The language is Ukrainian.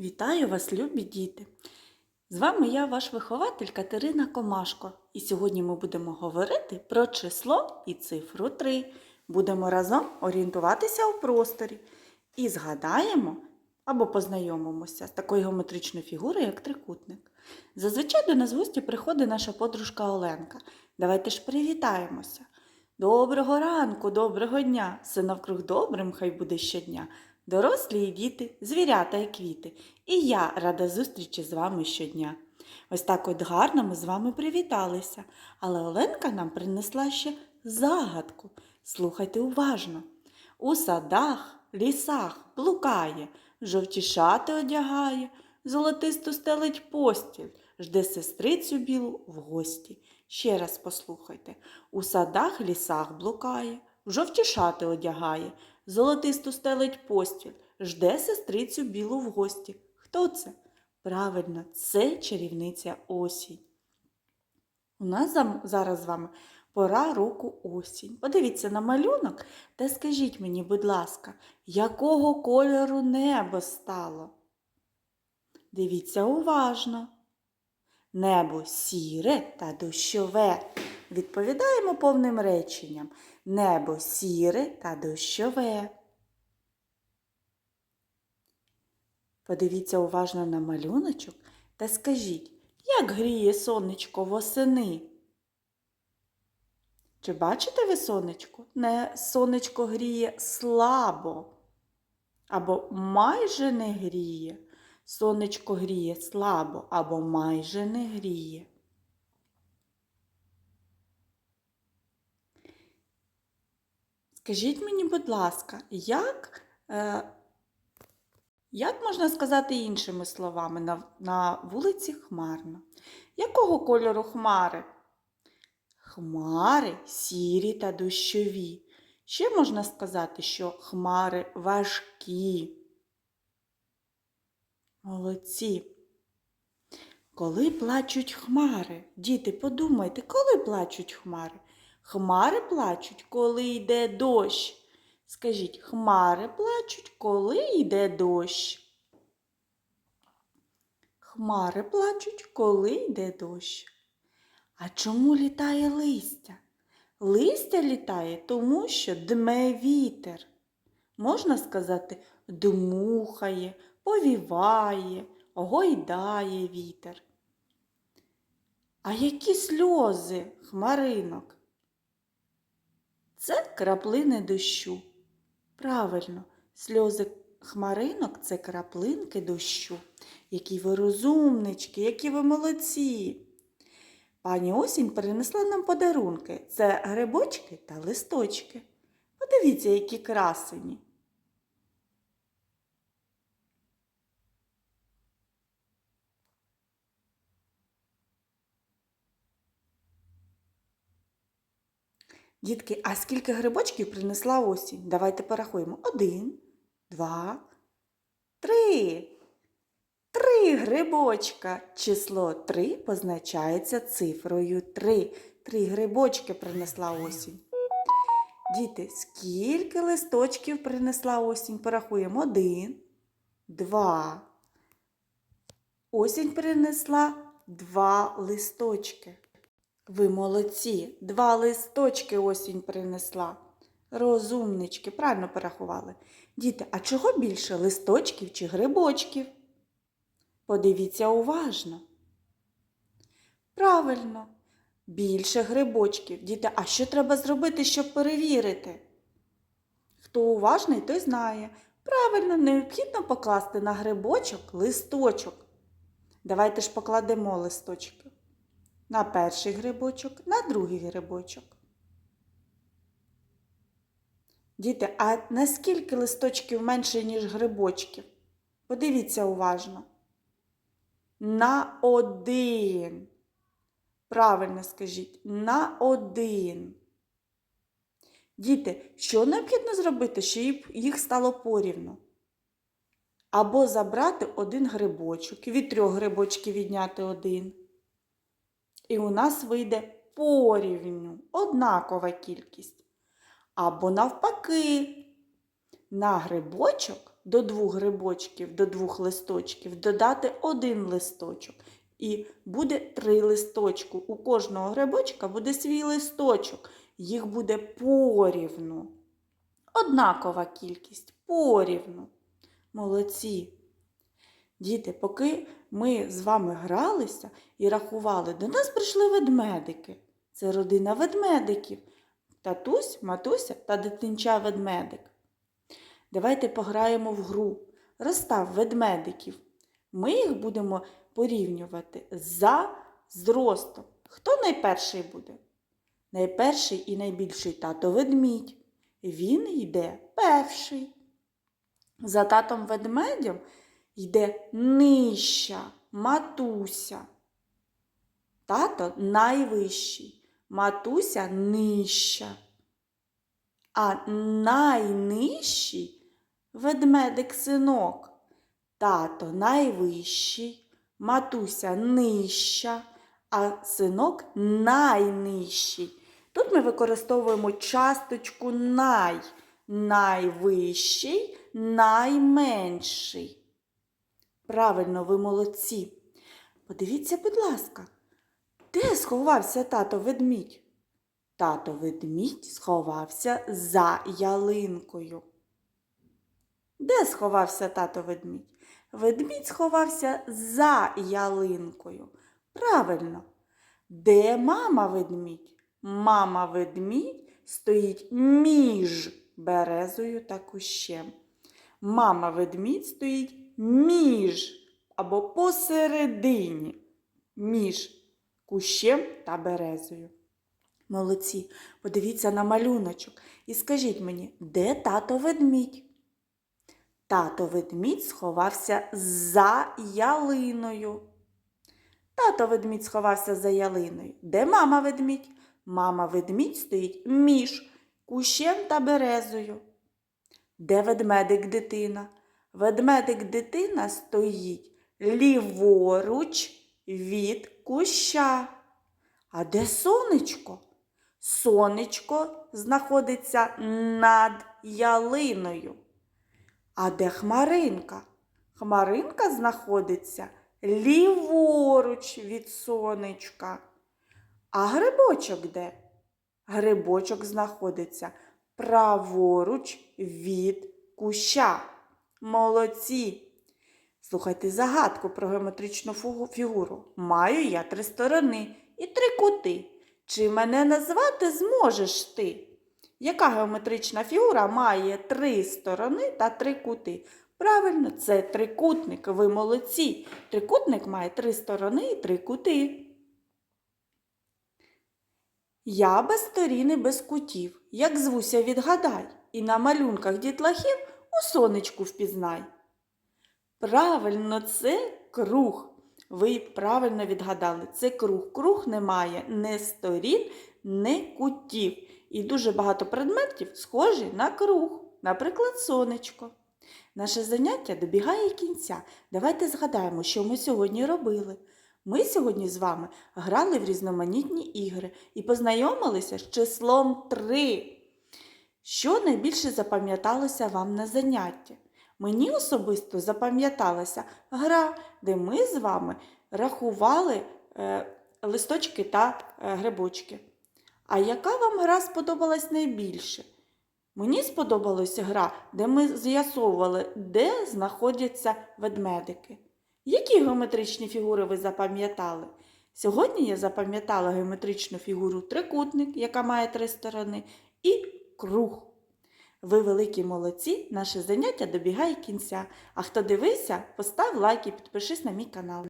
Вітаю вас, любі діти! З вами я, ваш вихователь Катерина Комашко. І сьогодні ми будемо говорити про число і цифру 3. Будемо разом орієнтуватися у просторі і згадаємо або познайомимося з такою геометричною фігурою, як трикутник. Зазвичай до нас в гості приходить наша подружка Оленка. Давайте ж привітаємося. Доброго ранку, доброго дня! Все навкруг добрим хай буде щодня. Дорослі і діти, звірята і квіти. І я рада зустрічі з вами щодня. Ось так от гарно ми з вами привіталися, але Оленка нам принесла ще загадку. Слухайте уважно. У садах, лісах блукає, жовті шати одягає, золотисту стелить постіль, жде сестрицю білу в гості. Ще раз послухайте. У садах, лісах блукає, в жовті шати одягає, золотисту стелить постіль, жде сестрицю білу в гості. Хто це? Правильно, це чарівниця осінь. У нас зараз з вами пора року осінь. Подивіться на малюнок та скажіть мені, будь ласка, якого кольору небо стало? Дивіться уважно. Небо сіре та дощове. Відповідаємо повним реченням. Небо сіре та дощове. Подивіться уважно на малюночок та скажіть, як гріє сонечко восени? Чи бачите ви сонечко? Не сонечко гріє слабо або майже не гріє. Сонечко гріє слабо або майже не гріє. Скажіть мені, будь ласка, як, е, як можна сказати іншими словами на, на вулиці хмарно? Якого кольору хмари? Хмари сірі та дощові. Ще можна сказати, що хмари важкі. Молодці. Коли плачуть хмари? Діти, подумайте, коли плачуть хмари? Хмари плачуть, коли йде дощ. Скажіть, хмари плачуть, коли йде дощ. Хмари плачуть, коли йде дощ. А чому літає листя? Листя літає, тому що дме вітер. Можна сказати, дмухає, повіває, гойдає вітер. А які сльози хмаринок? Це краплини дощу. Правильно, сльози хмаринок це краплинки дощу. Які ви розумнички, які ви молодці. Пані осінь принесла нам подарунки. Це грибочки та листочки. Подивіться, які красені. Дітки, а скільки грибочків принесла осінь? Давайте порахуємо. Один, два, три. Три грибочка. Число три позначається цифрою три. Три грибочки принесла осінь. Діти, скільки листочків принесла осінь? Порахуємо. Один, два. Осінь принесла два листочки. Ви молодці, два листочки осінь принесла. Розумнички, правильно порахували. Діти, а чого більше листочків чи грибочків? Подивіться уважно. Правильно, більше грибочків. Діти, а що треба зробити, щоб перевірити? Хто уважний, той знає. Правильно, необхідно покласти на грибочок листочок. Давайте ж покладемо листочки на перший грибочок, на другий грибочок. Діти, а наскільки листочків менше, ніж грибочків? Подивіться уважно. На один. Правильно скажіть, на один. Діти, що необхідно зробити, щоб їх стало порівну? Або забрати один грибочок, від трьох грибочків відняти один. І у нас вийде порівню, однакова кількість. Або навпаки, на грибочок до двох грибочків, до двох листочків додати один листочок. І буде три листочку. У кожного грибочка буде свій листочок. Їх буде порівну. Однакова кількість порівну. Молодці. Діти, поки ми з вами гралися і рахували, до нас прийшли ведмедики. Це родина ведмедиків. Татусь, матуся та дитинча ведмедик. Давайте пограємо в гру. Розстав ведмедиків. Ми їх будемо порівнювати за зростом. Хто найперший буде? Найперший і найбільший тато ведмідь. Він йде перший. За татом ведмедем йде нижча матуся. Тато найвищий, матуся нижча. А найнижчий ведмедик синок. Тато найвищий, матуся нижча, а синок найнижчий. Тут ми використовуємо часточку най. Найвищий, найменший. Правильно, ви молодці. Подивіться, будь ласка, де сховався тато ведмідь? Тато ведмідь сховався за ялинкою. Де сховався тато ведмідь? Ведмідь сховався за ялинкою. Правильно. Де мама ведмідь? Мама ведмідь стоїть між березою та кущем. Мама ведмідь стоїть між або посередині, між кущем та березою. Молодці, подивіться на малюночок і скажіть мені, де тато ведмідь? Тато ведмідь сховався за ялиною. Тато ведмідь сховався за ялиною. Де мама ведмідь? Мама ведмідь стоїть між кущем та березою. Де ведмедик дитина? Ведмедик дитина стоїть ліворуч від куща. А де сонечко? Сонечко знаходиться над ялиною. А де хмаринка? Хмаринка знаходиться ліворуч від сонечка. А грибочок де? Грибочок знаходиться праворуч від куща. Молодці! Слухайте загадку про геометричну фігуру. Маю я три сторони і три кути. Чи мене назвати зможеш ти? Яка геометрична фігура має три сторони та три кути? Правильно, це трикутник. Ви молодці. Трикутник має три сторони і три кути. Я без сторін і без кутів, як звуся відгадай, і на малюнках дітлахів у сонечку впізнай. Правильно, це круг. Ви правильно відгадали, це круг. Круг не має ні сторін, ні кутів. І дуже багато предметів схожі на круг, наприклад, сонечко. Наше заняття добігає кінця. Давайте згадаємо, що ми сьогодні робили. Ми сьогодні з вами грали в різноманітні ігри і познайомилися з числом 3. Що найбільше запам'яталося вам на занятті? Мені особисто запам'яталася гра, де ми з вами рахували е, листочки та е, грибочки. А яка вам гра сподобалась найбільше? Мені сподобалася гра, де ми з'ясовували, де знаходяться ведмедики. Які геометричні фігури ви запам'ятали? Сьогодні я запам'ятала геометричну фігуру трикутник, яка має три сторони, і круг. Ви великі молодці, наше заняття добігає кінця. А хто дивився, постав лайк і підпишись на мій канал.